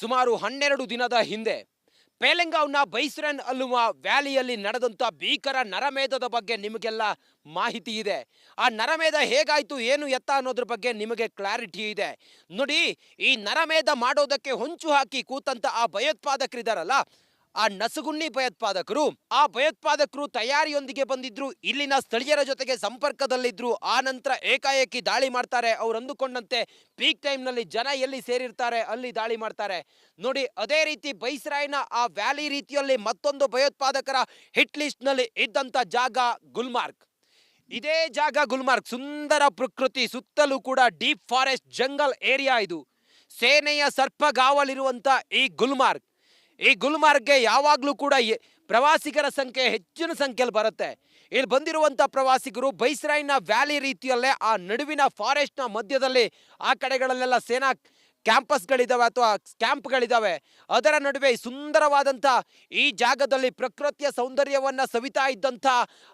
ಸುಮಾರು ಹನ್ನೆರಡು ದಿನದ ಹಿಂದೆ ಪೇಲೆಂಗಾವ್ನ ಬೈಸ್ರನ್ ಅಲ್ಲುವ ವ್ಯಾಲಿಯಲ್ಲಿ ನಡೆದಂಥ ಭೀಕರ ನರಮೇಧದ ಬಗ್ಗೆ ನಿಮಗೆಲ್ಲ ಮಾಹಿತಿ ಇದೆ. ಆ ನರಮೇಧ ಹೇಗಾಯಿತು, ಏನು ಎತ್ತ ಅನ್ನೋದ್ರ ಬಗ್ಗೆ ನಿಮಗೆ ಕ್ಲಾರಿಟಿ ಇದೆ. ನೋಡಿ, ಈ ನರಮೇಧ ಮಾಡೋದಕ್ಕೆ ಹೊಂಚು ಹಾಕಿ ಕೂತಂತ ಆ ಭಯೋತ್ಪಾದಕರಿದಾರಲ್ಲ ಆ ನಸುಗುಣ್ಣಿ ಭಯೋತ್ಪಾದಕರು, ಆ ಭಯೋತ್ಪಾದಕರು ತಯಾರಿಯೊಂದಿಗೆ ಬಂದಿದ್ರು, ಇಲ್ಲಿನ ಸ್ಥಳೀಯರ ಜೊತೆಗೆ ಸಂಪರ್ಕದಲ್ಲಿದ್ರು, ಆ ನಂತರ ಏಕಾಏಕಿ ದಾಳಿ ಮಾಡ್ತಾರೆ, ಅವ್ರು ಅಂದುಕೊಂಡಂತೆ ಪೀಕ್ ಟೈಮ್ನಲ್ಲಿ ಜನ ಎಲ್ಲಿ ಸೇರಿರ್ತಾರೆ, ಅಲ್ಲಿ ದಾಳಿ ಮಾಡ್ತಾರೆ. ನೋಡಿ, ಅದೇ ರೀತಿ ಬೈಸ್ರಾಯ್ನ ಆ ವ್ಯಾಲಿ ರೀತಿಯಲ್ಲಿ ಮತ್ತೊಂದು ಭಯೋತ್ಪಾದಕರ ಹಿಟ್ ಲಿಸ್ಟ್ನಲ್ಲಿ ಇದ್ದಂಥ ಜಾಗ ಗುಲ್ಮಾರ್ಗ್. ಇದೇ ಜಾಗ ಗುಲ್ಮಾರ್ಗ್, ಸುಂದರ ಪ್ರಕೃತಿ, ಸುತ್ತಲೂ ಕೂಡ ಡೀಪ್ ಫಾರೆಸ್ಟ್ ಜಂಗಲ್ ಏರಿಯಾ ಇದು. ಸೇನೆಯ ಸರ್ಪಗಾವಲಿರುವಂತ ಈ ಗುಲ್ಮಾರ್ಗ್. ಈ ಗುಲ್ಮಾರ್ಗ್ಗೆ ಯಾವಾಗಲೂ ಕೂಡ ಪ್ರವಾಸಿಗರ ಸಂಖ್ಯೆ ಹೆಚ್ಚಿನ ಸಂಖ್ಯೆಯಲ್ಲಿ ಬರುತ್ತೆ. ಇಲ್ಲಿ ಬಂದಿರುವಂಥ ಪ್ರವಾಸಿಗರು ಬೈಸ್ರಾಯ್ನ ವ್ಯಾಲಿ ರೀತಿಯಲ್ಲೇ ಆ ನಡುವಿನ ಫಾರೆಸ್ಟ್ನ ಮಧ್ಯದಲ್ಲಿ ಆ ಕಡೆಗಳಲ್ಲೆಲ್ಲ ಸೇನಾ ಕ್ಯಾಂಪಸ್ಗಳಿದಾವೆ ಅಥವಾ ಕ್ಯಾಂಪ್ಗಳಿದ್ದಾವೆ ಅದರ ನಡುವೆ ಸುಂದರವಾದಂಥ ಈ ಜಾಗದಲ್ಲಿ ಪ್ರಕೃತಿಯ ಸೌಂದರ್ಯವನ್ನ ಸವಿತಾ ಇದ್ದಂಥ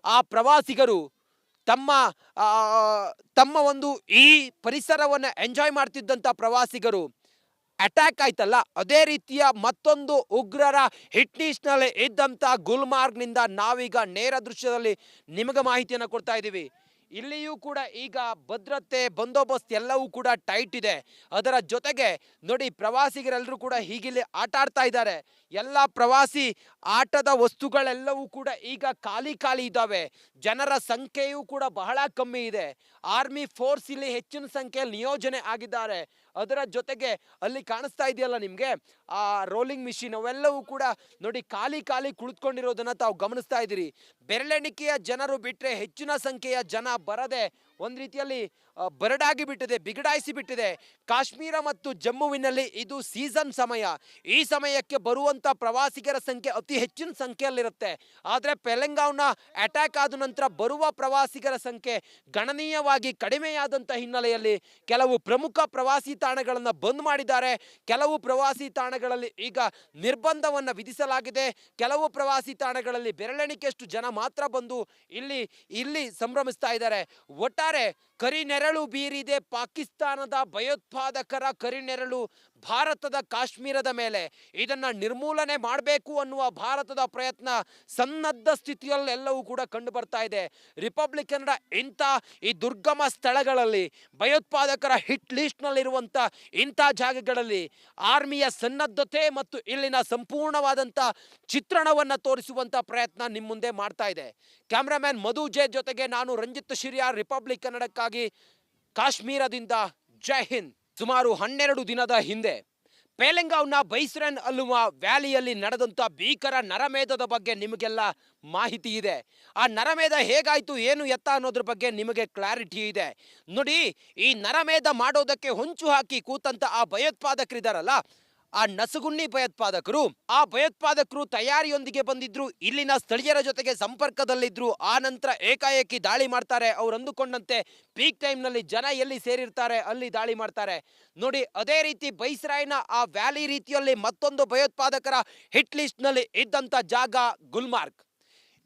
ಆ ಪ್ರವಾಸಿಗರು ತಮ್ಮ ತಮ್ಮ ಒಂದು ಈ ಪರಿಸರವನ್ನು ಎಂಜಾಯ್ ಮಾಡ್ತಿದ್ದಂಥ ಪ್ರವಾಸಿಗರು ಅಟ್ಯಾಕ್ ಆಯ್ತಲ್ಲ, ಅದೇ ರೀತಿಯ ಮತ್ತೊಂದು ಉಗ್ರರ ಹಿಟ್ನೀಸ್ನಲ್ಲಿ ಇದ್ದಂಥ ಗುಲ್ಮಾರ್ಗ್ನಿಂದ ನಾವೀಗ ನೇರ ದೃಶ್ಯದಲ್ಲಿ ನಿಮಗೆ ಮಾಹಿತಿಯನ್ನು ಕೊಡ್ತಾ ಇದ್ದೀವಿ. ಇಲ್ಲಿಯೂ ಕೂಡ ಈಗ ಭದ್ರತೆ ಬಂದೋಬಸ್ತ್ ಎಲ್ಲವೂ ಕೂಡ ಟೈಟ್ ಇದೆ. ಅದರ ಜೊತೆಗೆ ನೋಡಿ ಪ್ರವಾಸಿಗರೆಲ್ಲರೂ ಕೂಡ ಹೀಗಿಲ್ಲಿ ಆಟ ಆಡ್ತಾ ಇದ್ದಾರೆ. ಎಲ್ಲ ಪ್ರವಾಸಿ ಆಟದ ವಸ್ತುಗಳೆಲ್ಲವೂ ಕೂಡ ಈಗ ಖಾಲಿ ಖಾಲಿ ಇದ್ದಾವೆ. ಜನರ ಸಂಖ್ಯೆಯೂ ಕೂಡ ಬಹಳ ಕಮ್ಮಿ ಇದೆ. ಆರ್ಮಿ ಫೋರ್ಸ್ ಇಲ್ಲಿ ಹೆಚ್ಚಿನ ಸಂಖ್ಯೆಯಲ್ಲಿ ನಿಯೋಜನೆ ಆಗಿದ್ದಾರೆ. ಅದರ ಜೊತೆಗೆ ಅಲ್ಲಿ ಕಾಣಿಸ್ತಾ ಇದೆಯಲ್ಲ ನಿಮಗೆ? ಆ ರೋಲಿಂಗ್ ಮಿಷಿನ್ ಅವೆಲ್ಲವೂ ಕೂಡ ನೋಡಿ ಖಾಲಿ ಖಾಲಿ ಕುಳಿತುಕೊಂಡಿರೋದನ್ನ ತಾವು ಗಮನಿಸ್ತಾ ಇದ್ದೀರಿ. ಬೆರಳೆಣಿಕೆಯ ಜನರು ಬಿಟ್ಟರೆ ಹೆಚ್ಚಿನ ಸಂಖ್ಯೆಯ ಜನ ಬರದೆ ಒಂದು ರೀತಿಯಲ್ಲಿ ಬರಡಾಗಿ ಬಿಟ್ಟಿದೆ, ಬಿಗಡಾಯಿಸಿ ಬಿಟ್ಟಿದೆ. ಕಾಶ್ಮೀರ ಮತ್ತು ಜಮ್ಮುವಿನಲ್ಲಿ ಇದು ಸೀಸನ್ ಸಮಯ. ಈ ಸಮಯಕ್ಕೆ ಬರುವಂತ ಪ್ರವಾಸಿಗರ ಸಂಖ್ಯೆ ಅತಿ ಹೆಚ್ಚಿನ ಸಂಖ್ಯೆಯಲ್ಲಿರುತ್ತೆ. ಆದರೆ ಪೆಲೆಂಗಾವ್ನ ಅಟ್ಯಾಕ್ ಆದ ನಂತರ ಬರುವ ಪ್ರವಾಸಿಗರ ಸಂಖ್ಯೆ ಗಣನೀಯವಾಗಿ ಕಡಿಮೆಯಾದಂಥ ಹಿನ್ನೆಲೆಯಲ್ಲಿ ಕೆಲವು ಪ್ರಮುಖ ಪ್ರವಾಸಿ ತಾಣಗಳನ್ನು ಬಂದ್ ಮಾಡಿದ್ದಾರೆ. ಕೆಲವು ಪ್ರವಾಸಿ ತಾಣಗಳಲ್ಲಿ ಈಗ ನಿರ್ಬಂಧವನ್ನು ವಿಧಿಸಲಾಗಿದೆ. ಕೆಲವು ಪ್ರವಾಸಿ ತಾಣಗಳಲ್ಲಿ ಬೆರಳೆಣಿಕೆಯಷ್ಟು ಜನ ಮಾತ್ರ ಬಂದು ಇಲ್ಲಿ ಇಲ್ಲಿ ಸಂಭ್ರಮಿಸ್ತಾ ಇದ್ದಾರೆ. ಒಟ್ಟಾರೆ ಕರಿನೆರಳು ಬೀರಿದೆ ಪಾಕಿಸ್ತಾನದ ಭಯೋತ್ಪಾದಕರ ಕರಿನೆರಳು ಭಾರತದ ಕಾಶ್ಮೀರದ ಮೇಲೆ. ಇದನ್ನ ನಿರ್ಮೂಲನೆ ಮಾಡಬೇಕು ಅನ್ನುವ ಭಾರತದ ಪ್ರಯತ್ನ ಸನ್ನದ್ಧ ಸ್ಥಿತಿಯಲ್ಲೆಲ್ಲವೂ ಕೂಡ ಕಂಡು ಬರ್ತಾ ಇದೆ. ರಿಪಬ್ಲಿಕನ್ರ ಇಂಥ ಈ ದುರ್ಗಮ ಸ್ಥಳಗಳಲ್ಲಿ, ಭಯೋತ್ಪಾದಕರ ಹಿಟ್ ಲಿಸ್ಟ್ನಲ್ಲಿರುವಂಥ ಇಂಥ ಜಾಗಗಳಲ್ಲಿ, ಆರ್ಮಿಯ ಸನ್ನದ್ಧತೆ ಮತ್ತು ಇಲ್ಲಿನ ಸಂಪೂರ್ಣವಾದಂಥ ಚಿತ್ರಣವನ್ನು ತೋರಿಸುವಂಥ ಪ್ರಯತ್ನ ನಿಮ್ಮ ಮುಂದೆ ಮಾಡ್ತಾ ಇದೆ. ಕ್ಯಾಮ್ರಾಮ್ಯಾನ್ ಮಧು ಜೆ ಜೊತೆಗೆ ನಾನು ರಂಜಿತ್ ಶಿರಿಯಾರ್ ರಿಪಬ್ಲಿಕ್ ಕನ್ನಡಕ್ಕಾಗಿ ಕಾಶ್ಮೀರದಿಂದ ಜೈ ಹಿಂದ್. ಸುಮಾರು ಹನ್ನೆರಡು ದಿನದ ಹಿಂದೆ ಪೇಲೆಂಗಾವ್ನ ಬೈಸ್ರನ್ ಅಲ್ಲುವ ವ್ಯಾಲಿಯಲ್ಲಿ ನಡೆದಂಥ ಭೀಕರ ನರಮೇಧದ ಬಗ್ಗೆ ನಿಮಗೆಲ್ಲ ಮಾಹಿತಿ ಇದೆ. ಆ ನರಮೇಧ ಹೇಗಾಯ್ತು, ಏನು ಎತ್ತ ಅನ್ನೋದ್ರ ಬಗ್ಗೆ ನಿಮಗೆ ಕ್ಲಾರಿಟಿ ಇದೆ. ನೋಡಿ, ಈ ನರಮೇಧ ಮಾಡೋದಕ್ಕೆ ಹೊಂಚು ಹಾಕಿ ಕೂತಂತ ಆ ಭಯೋತ್ಪಾದಕರಿದಾರಲ್ಲ ಆ ನಸುಗುನ್ನಿ ಭಯೋತ್ಪಾದಕರು, ಆ ಭಯೋತ್ಪಾದಕರು ತಯಾರಿಯೊಂದಿಗೆ ಬಂದಿದ್ರು, ಇಲ್ಲಿನ ಸ್ಥಳೀಯರ ಜೊತೆಗೆ ಸಂಪರ್ಕದಲ್ಲಿದ್ರು, ಆ ನಂತರ ಏಕಾಏಕಿ ದಾಳಿ ಮಾಡ್ತಾರೆ, ಅವ್ರು ಅಂದುಕೊಂಡಂತೆ ಪೀಕ್ ಟೈಮ್ನಲ್ಲಿ ಜನ ಎಲ್ಲಿ ಸೇರಿರ್ತಾರೆ, ಅಲ್ಲಿ ದಾಳಿ ಮಾಡ್ತಾರೆ. ನೋಡಿ, ಅದೇ ರೀತಿ ಬೈಸ್ರಾಯ್ನ ಆ ವ್ಯಾಲಿ ರೀತಿಯಲ್ಲಿ ಮತ್ತೊಂದು ಭಯೋತ್ಪಾದಕರ ಹಿಟ್ ಲಿಸ್ಟ್ನಲ್ಲಿ ಇದ್ದಂಥ ಜಾಗ ಗುಲ್ಮಾರ್ಗ್.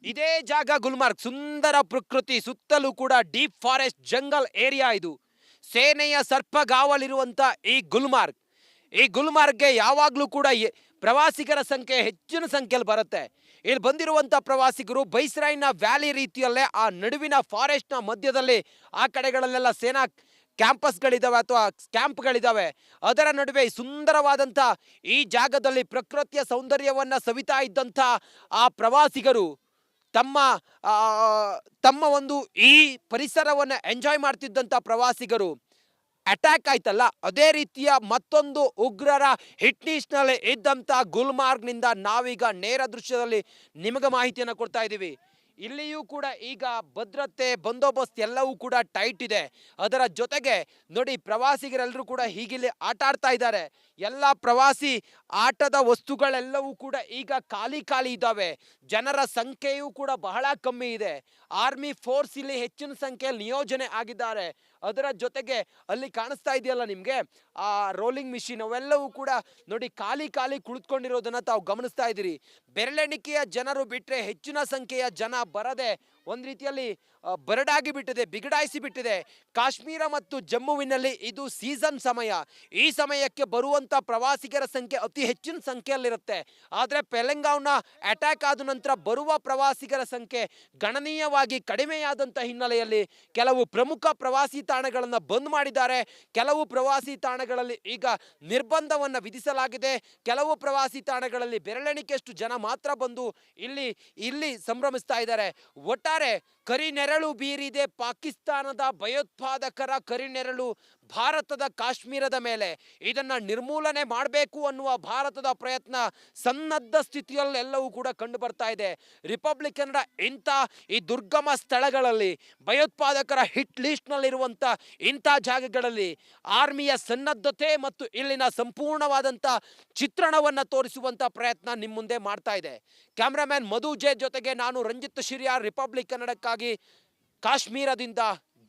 ಇದೇ ಜಾಗ ಗುಲ್ಮಾರ್ಗ್, ಸುಂದರ ಪ್ರಕೃತಿ, ಸುತ್ತಲೂ ಕೂಡ ಡೀಪ್ ಫಾರೆಸ್ಟ್ ಜಂಗಲ್ ಏರಿಯಾ ಇದು. ಸೇನೆಯ ಸರ್ಪಗಾವಲಿರುವಂಥ ಈ ಗುಲ್ಮಾರ್ಗ್. ಈ ಗುಲ್ಮಾರ್ಗ್ಗೆ ಯಾವಾಗಲೂ ಕೂಡ ಪ್ರವಾಸಿಗರ ಸಂಖ್ಯೆ ಹೆಚ್ಚಿನ ಸಂಖ್ಯೆಯಲ್ಲಿ ಬರುತ್ತೆ. ಇಲ್ಲಿ ಬಂದಿರುವಂಥ ಪ್ರವಾಸಿಗರು ಬೈಸ್ರಾಯ್ನ ವ್ಯಾಲಿ ರೀತಿಯಲ್ಲೇ ಆ ನಡುವಿನ ಫಾರೆಸ್ಟ್ನ ಮಧ್ಯದಲ್ಲಿ ಆ ಕಡೆಗಳಲ್ಲೆಲ್ಲ ಸೇನಾ ಕ್ಯಾಂಪಸ್ಗಳಿದಾವೆ ಅಥವಾ ಕ್ಯಾಂಪ್ಗಳಿದಾವೆ. ಅದರ ನಡುವೆ ಸುಂದರವಾದಂಥ ಈ ಜಾಗದಲ್ಲಿ ಪ್ರಕೃತಿಯ ಸೌಂದರ್ಯವನ್ನ ಸವಿತಾ ಇದ್ದಂಥ ಆ ಪ್ರವಾಸಿಗರು ತಮ್ಮ ತಮ್ಮ ಒಂದು ಈ ಪರಿಸರವನ್ನು ಎಂಜಾಯ್ ಮಾಡ್ತಿದ್ದಂಥ ಪ್ರವಾಸಿಗರು ಅಟ್ಯಾಕ್ ಆಯ್ತಲ್ಲ, ಅದೇ ರೀತಿಯ ಮತ್ತೊಂದು ಉಗ್ರರ ಹಿಟ್ನೀಸ್ನಲ್ಲಿ ಇದ್ದಂಥ ಗುಲ್ಮಾರ್ಗ್ನಿಂದ ನಾವೀಗ ನೇರ ದೃಶ್ಯದಲ್ಲಿ ನಿಮಗೆ ಮಾಹಿತಿಯನ್ನು ಕೊಡ್ತಾ ಇದ್ದೀವಿ. ಇಲ್ಲಿಯೂ ಕೂಡ ಈಗ ಭದ್ರತೆ, ಬಂದೋಬಸ್ತ್ ಎಲ್ಲವೂ ಕೂಡ ಟೈಟ್ ಇದೆ. ಅದರ ಜೊತೆಗೆ ನೋಡಿ ಪ್ರವಾಸಿಗರೆಲ್ಲರೂ ಕೂಡ ಹೀಗಿಲ್ಲಿ ಆಟ ಆಡ್ತಾ ಇದ್ದಾರೆ. ಎಲ್ಲ ಪ್ರವಾಸಿ ಆಟದ ವಸ್ತುಗಳೆಲ್ಲವೂ ಕೂಡ ಈಗ ಖಾಲಿ ಖಾಲಿ ಇದ್ದಾವೆ. ಜನರ ಸಂಖ್ಯೆಯೂ ಕೂಡ ಬಹಳ ಕಮ್ಮಿ ಇದೆ. ಆರ್ಮಿ ಫೋರ್ಸ್ ಇಲ್ಲಿ ಹೆಚ್ಚಿನ ಸಂಖ್ಯೆಯಲ್ಲಿ ನಿಯೋಜನೆ ಆಗಿದ್ದಾರೆ. ಅದರ ಜೊತೆಗೆ ಅಲ್ಲಿ ಕಾಣಿಸ್ತಾ ಇದೆಯಲ್ಲ ನಿಮಗೆ? ಆ ರೋಲಿಂಗ್ ಮಿಷಿನ್ ಅವೆಲ್ಲವೂ ಕೂಡ ನೋಡಿ ಖಾಲಿ ಖಾಲಿ ಕುಳಿತುಕೊಂಡಿರೋದನ್ನ ತಾವು ಗಮನಿಸ್ತಾ ಇದ್ದೀರಿ. ಬೆರಳೆಣಿಕೆಯ ಜನರು ಬಿಟ್ಟರೆ ಹೆಚ್ಚಿನ ಸಂಖ್ಯೆಯ ಜನ ಬರದೆ ಒಂದು ರೀತಿಯಲ್ಲಿ ಬರಡಾಗಿ ಬಿಟ್ಟಿದೆ, ಬಿಗಡಾಯಿಸಿ ಬಿಟ್ಟಿದೆ. ಕಾಶ್ಮೀರ ಮತ್ತು ಜಮ್ಮುವಿನಲ್ಲಿ ಇದು ಸೀಸನ್ ಸಮಯ. ಈ ಸಮಯಕ್ಕೆ ಬರುವಂತ ಪ್ರವಾಸಿಗರ ಸಂಖ್ಯೆ ಅತಿ ಹೆಚ್ಚಿನ ಸಂಖ್ಯೆಯಲ್ಲಿರುತ್ತೆ. ಆದರೆ ಪೆಲೆಂಗಾವ್ನ ಅಟ್ಯಾಕ್ ಆದ ನಂತರ ಬರುವ ಪ್ರವಾಸಿಗರ ಸಂಖ್ಯೆ ಗಣನೀಯವಾಗಿ ಕಡಿಮೆಯಾದಂಥ ಹಿನ್ನೆಲೆಯಲ್ಲಿ ಕೆಲವು ಪ್ರಮುಖ ಪ್ರವಾಸಿ ತಾಣಗಳನ್ನು ಬಂದ್ ಮಾಡಿದ್ದಾರೆ. ಕೆಲವು ಪ್ರವಾಸಿ ತಾಣಗಳಲ್ಲಿ ಈಗ ನಿರ್ಬಂಧವನ್ನು ವಿಧಿಸಲಾಗಿದೆ. ಕೆಲವು ಪ್ರವಾಸಿ ತಾಣಗಳಲ್ಲಿ ಬೆರಳೆಣಿಕೆಯಷ್ಟು ಜನ ಮಾತ್ರ ಬಂದು ಇಲ್ಲಿ ಇಲ್ಲಿ ಸಂಭ್ರಮಿಸ್ತಾ ಇದ್ದಾರೆ. ಒಟ್ಟಾರೆ ಕರಿನೆರಳು ಬೀರಿದೆ ಪಾಕಿಸ್ತಾನದ ಭಯೋತ್ಪಾದಕರ ಕರಿನೆರಳು ಭಾರತದ ಕಾಶ್ಮೀರದ ಮೇಲೆ. ಇದನ್ನು ನಿರ್ಮೂಲನೆ ಮಾಡಬೇಕು ಅನ್ನುವ ಭಾರತದ ಪ್ರಯತ್ನ ಸನ್ನದ್ಧ ಸ್ಥಿತಿಯಲ್ಲೆಲ್ಲವೂ ಕೂಡ ಕಂಡು ಬರ್ತಾ ಇದೆ. ರಿಪಬ್ಲಿಕನ್ರ ಇಂಥ ಈ ದುರ್ಗಮ ಸ್ಥಳಗಳಲ್ಲಿ ಭಯೋತ್ಪಾದಕರ ಹಿಟ್ ಲಿಸ್ಟ್ನಲ್ಲಿರುವಂಥ ಇಂಥ ಜಾಗಗಳಲ್ಲಿ ಆರ್ಮಿಯ ಸನ್ನದ್ಧತೆ ಮತ್ತು ಇಲ್ಲಿನ ಸಂಪೂರ್ಣವಾದಂಥ ಚಿತ್ರಣವನ್ನು ತೋರಿಸುವಂಥ ಪ್ರಯತ್ನ ನಿಮ್ಮ ಮುಂದೆ ಮಾಡ್ತಾ ಇದೆ. ಕ್ಯಾಮ್ರಾಮ್ಯಾನ್ ಮಧು ಜೆ ಜೊತೆಗೆ ನಾನು ರಂಜಿತ್ ಶಿರಿಯ, ರಿಪಬ್ಲಿಕ್ ಕನ್ನಡಕ್ಕಾಗಿ ಕಾಶ್ಮೀರದಿಂದ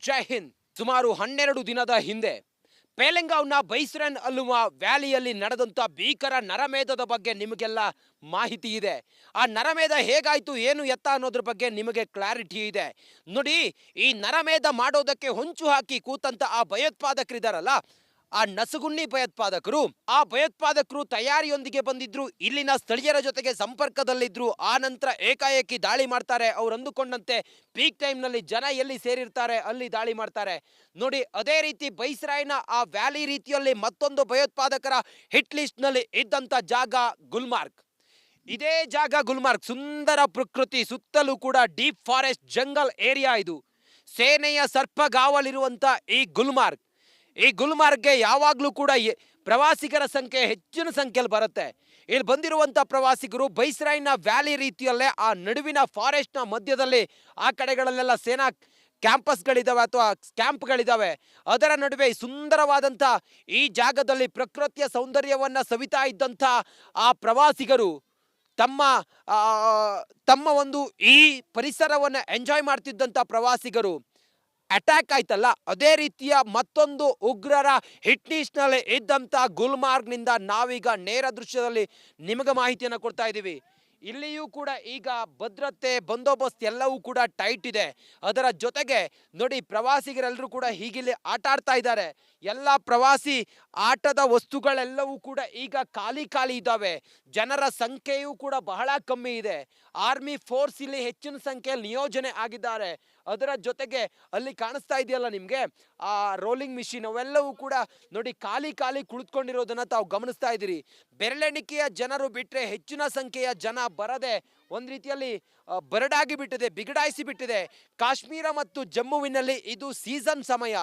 ಜೈ ಹಿಂದ್ ಸುಮಾರು ಹನ್ನೆರಡು ದಿನದ ಹಿಂದೆ. ಪೇಲೆಂಗಾವ್ನ ಬೈಸ್ರನ್ ಅಲ್ಲುವ ವ್ಯಾಲಿಯಲ್ಲಿ ನಡೆದಂಥ ಭೀಕರ ನರಮೇಧದ ಬಗ್ಗೆ ನಿಮಗೆಲ್ಲ ಮಾಹಿತಿ ಇದೆ. ಆ ನರಮೇಧ ಹೇಗಾಯ್ತು, ಏನು ಎತ್ತ ಅನ್ನೋದ್ರ ಬಗ್ಗೆ ನಿಮಗೆ ಕ್ಲಾರಿಟಿ ಇದೆ. ನೋಡಿ, ಈ ನರಮೇಧ ಮಾಡೋದಕ್ಕೆ ಹೊಂಚು ಹಾಕಿ ಕೂತಂತ ಆ ಭಯೋತ್ಪಾದಕರಿದಾರಲ್ಲ ಆ ನಸುಗುಣ್ಣಿ ಭಯೋತ್ಪಾದಕರು, ಆ ಭಯೋತ್ಪಾದಕರು ತಯಾರಿಯೊಂದಿಗೆ ಬಂದಿದ್ರು, ಇಲ್ಲಿನ ಸ್ಥಳೀಯರ ಜೊತೆಗೆ ಸಂಪರ್ಕದಲ್ಲಿದ್ರು, ಆ ನಂತರ ಏಕಾಏಕಿ ದಾಳಿ ಮಾಡ್ತಾರೆ, ಅವ್ರು ಅಂದುಕೊಂಡಂತೆ ಪೀಕ್ ಟೈಮ್ನಲ್ಲಿ ಜನ ಎಲ್ಲಿ ಸೇರಿರ್ತಾರೆ, ಅಲ್ಲಿ ದಾಳಿ ಮಾಡ್ತಾರೆ. ನೋಡಿ, ಅದೇ ರೀತಿ ಬೈಸ್ರಾಯ್ನ ಆ ವ್ಯಾಲಿ ರೀತಿಯಲ್ಲಿ ಮತ್ತೊಂದು ಭಯೋತ್ಪಾದಕರ ಹಿಟ್ ಲಿಸ್ಟ್ನಲ್ಲಿ ಇದ್ದಂಥ ಜಾಗ ಗುಲ್ಮಾರ್ಗ್. ಇದೇ ಜಾಗ ಗುಲ್ಮಾರ್ಗ್, ಸುಂದರ ಪ್ರಕೃತಿ, ಸುತ್ತಲೂ ಕೂಡ ಡೀಪ್ ಫಾರೆಸ್ಟ್, ಜಂಗಲ್ ಏರಿಯಾ ಇದು. ಸೇನೆಯ ಸರ್ಪಗಾವಲಿರುವಂಥ ಈ ಗುಲ್ಮಾರ್ಗ್. ಈ ಗುಲ್ಮಾರ್ಗ್ಗೆ ಯಾವಾಗಲೂ ಕೂಡ ಪ್ರವಾಸಿಗರ ಸಂಖ್ಯೆ ಹೆಚ್ಚಿನ ಸಂಖ್ಯೆಯಲ್ಲಿ ಬರುತ್ತೆ. ಇಲ್ಲಿ ಬಂದಿರುವಂಥ ಪ್ರವಾಸಿಗರು ಬೈಸ್ರಾಯ್ನ ವ್ಯಾಲಿ ರೀತಿಯಲ್ಲೇ ಆ ನಡುವಿನ ಫಾರೆಸ್ಟ್ನ ಮಧ್ಯದಲ್ಲಿ ಆ ಕಡೆಗಳಲ್ಲೆಲ್ಲ ಸೇನಾ ಕ್ಯಾಂಪಸ್ಗಳಿದ್ದಾವೆ ಅಥವಾ ಕ್ಯಾಂಪ್ಗಳಿದ್ದಾವೆ ಅದರ ನಡುವೆ ಸುಂದರವಾದಂಥ ಈ ಜಾಗದಲ್ಲಿ ಪ್ರಕೃತಿಯ ಸೌಂದರ್ಯವನ್ನು ಸವಿತಾ ಇದ್ದಂಥ ಆ ಪ್ರವಾಸಿಗರು ತಮ್ಮ ತಮ್ಮ ಒಂದು ಈ ಪರಿಸರವನ್ನು ಎಂಜಾಯ್ ಮಾಡ್ತಿದ್ದಂಥ ಪ್ರವಾಸಿಗರು ಅಟ್ಯಾಕ್ ಆಯ್ತಲ್ಲ, ಅದೇ ರೀತಿಯ ಮತ್ತೊಂದು ಉಗ್ರರ ಹಿಟ್ನೀಸ್ನಲ್ಲಿ ಇದ್ದಂಥ ಗುಲ್ಮಾರ್ಗ್ನಿಂದ ನಾವೀಗ ನೇರ ದೃಶ್ಯದಲ್ಲಿ ನಿಮಗೆ ಮಾಹಿತಿಯನ್ನು ಕೊಡ್ತಾ ಇದ್ದೀವಿ. ಇಲ್ಲಿಯೂ ಕೂಡ ಈಗ ಭದ್ರತೆ, ಬಂದೋಬಸ್ತ್ ಎಲ್ಲವೂ ಕೂಡ ಟೈಟ್ ಇದೆ. ಅದರ ಜೊತೆಗೆ ನೋಡಿ ಪ್ರವಾಸಿಗರೆಲ್ಲರೂ ಕೂಡ ಹೀಗಿಲ್ಲಿ ಆಟ ಆಡ್ತಾ ಇದ್ದಾರೆ. ಎಲ್ಲ ಪ್ರವಾಸಿ ಆಟದ ವಸ್ತುಗಳೆಲ್ಲವೂ ಕೂಡ ಈಗ ಖಾಲಿ ಖಾಲಿ ಇದ್ದಾವೆ. ಜನರ ಸಂಖ್ಯೆಯೂ ಕೂಡ ಬಹಳ ಕಮ್ಮಿ ಇದೆ. ಆರ್ಮಿ ಫೋರ್ಸ್ ಇಲ್ಲಿ ಹೆಚ್ಚಿನ ಸಂಖ್ಯೆಯಲ್ಲಿ ನಿಯೋಜನೆ ಆಗಿದ್ದಾರೆ. ಅದರ ಜೊತೆಗೆ ಅಲ್ಲಿ ಕಾಣಿಸ್ತಾ ಇದೆಯಲ್ಲ ನಿಮಗೆ? ಆ ರೋಲಿಂಗ್ ಮಿಷಿನ್ ಅವೆಲ್ಲವೂ ಕೂಡ ನೋಡಿ ಖಾಲಿ ಖಾಲಿ ಕುಳಿತುಕೊಂಡಿರೋದನ್ನ ತಾವು ಗಮನಿಸ್ತಾ ಇದ್ದೀರಿ. ಬೆರಳೆಣಿಕೆಯ ಜನರು ಬಿಟ್ಟರೆ ಹೆಚ್ಚಿನ ಸಂಖ್ಯೆಯ ಜನ ಬರದೆ ಒಂದು ರೀತಿಯಲ್ಲಿ ಬರಡಾಗಿ ಬಿಟ್ಟಿದೆ, ಬಿಗಡಾಯಿಸಿ ಬಿಟ್ಟಿದೆ. ಕಾಶ್ಮೀರ ಮತ್ತು ಜಮ್ಮುವಿನಲ್ಲಿ ಇದು ಸೀಸನ್ ಸಮಯ.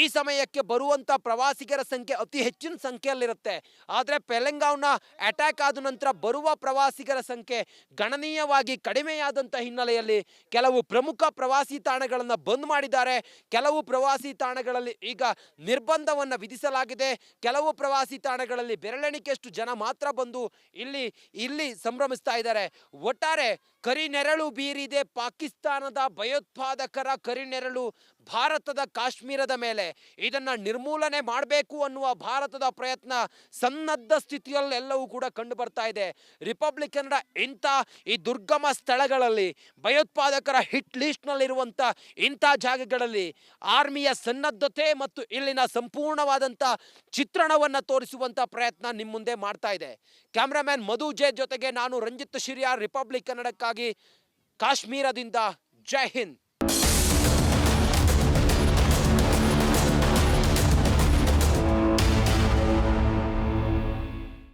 ಈ ಸಮಯಕ್ಕೆ ಬರುವಂತ ಪ್ರವಾಸಿಗರ ಸಂಖ್ಯೆ ಅತಿ ಹೆಚ್ಚಿನ ಸಂಖ್ಯೆಯಲ್ಲಿರುತ್ತೆ. ಆದರೆ ಪೆಲೆಂಗಾವ್ನ ಅಟ್ಯಾಕ್ ಆದ ನಂತರ ಬರುವ ಪ್ರವಾಸಿಗರ ಸಂಖ್ಯೆ ಗಣನೀಯವಾಗಿ ಕಡಿಮೆಯಾದಂಥ ಹಿನ್ನೆಲೆಯಲ್ಲಿ ಕೆಲವು ಪ್ರಮುಖ ಪ್ರವಾಸಿ ತಾಣಗಳನ್ನು ಬಂದ್ ಮಾಡಿದ್ದಾರೆ. ಕೆಲವು ಪ್ರವಾಸಿ ತಾಣಗಳಲ್ಲಿ ಈಗ ನಿರ್ಬಂಧವನ್ನು ವಿಧಿಸಲಾಗಿದೆ. ಕೆಲವು ಪ್ರವಾಸಿ ತಾಣಗಳಲ್ಲಿ ಬೆರಳೆಣಿಕೆಯಷ್ಟು ಜನ ಮಾತ್ರ ಬಂದು ಇಲ್ಲಿ ಇಲ್ಲಿ ಸಂಭ್ರಮಿಸ್ತಾ ಇದ್ದಾರೆ. ಒಟ್ಟಾರೆ ಕರಿನೆರಳು ಬೀರಿದೆ ಪಾಕಿಸ್ತಾನದ ಭಯೋತ್ಪಾದಕರ ಕರಿನೆರಳು ಭಾರತದ ಕಾಶ್ಮೀರದ ಮೇಲೆ. ಇದನ್ನ ನಿರ್ಮೂಲನೆ ಮಾಡಬೇಕು ಅನ್ನುವ ಭಾರತದ ಪ್ರಯತ್ನ ಸನ್ನದ್ಧ ಸ್ಥಿತಿಯಲ್ಲೆಲ್ಲವೂ ಕೂಡ ಕಂಡು ಬರ್ತಾ ಇದೆ. ರಿಪಬ್ಲಿಕನ್ರ ಇಂಥ ಈ ದುರ್ಗಮ ಸ್ಥಳಗಳಲ್ಲಿ, ಭಯೋತ್ಪಾದಕರ ಹಿಟ್ ಲಿಸ್ಟ್ನಲ್ಲಿರುವಂಥ ಇಂಥ ಜಾಗಗಳಲ್ಲಿ ಆರ್ಮಿಯ ಸನ್ನದ್ಧತೆ ಮತ್ತು ಇಲ್ಲಿನ ಸಂಪೂರ್ಣವಾದಂಥ ಚಿತ್ರಣವನ್ನು ತೋರಿಸುವಂಥ ಪ್ರಯತ್ನ ನಿಮ್ಮ ಮುಂದೆ ಮಾಡ್ತಾ ಇದೆ. ಕ್ಯಾಮ್ರಾಮ್ಯಾನ್ ಮಧು ಜೆ ಜೊತೆಗೆ ನಾನು ರಂಜಿತ್ ಶಿರಿಯಾ ರಿಪಬ್ಲಿಕ್ ಕನ್ನಡಕ್ಕಾಗಿ ಕಾಶ್ಮೀರದಿಂದ ಜೈ ಹಿಂದ್.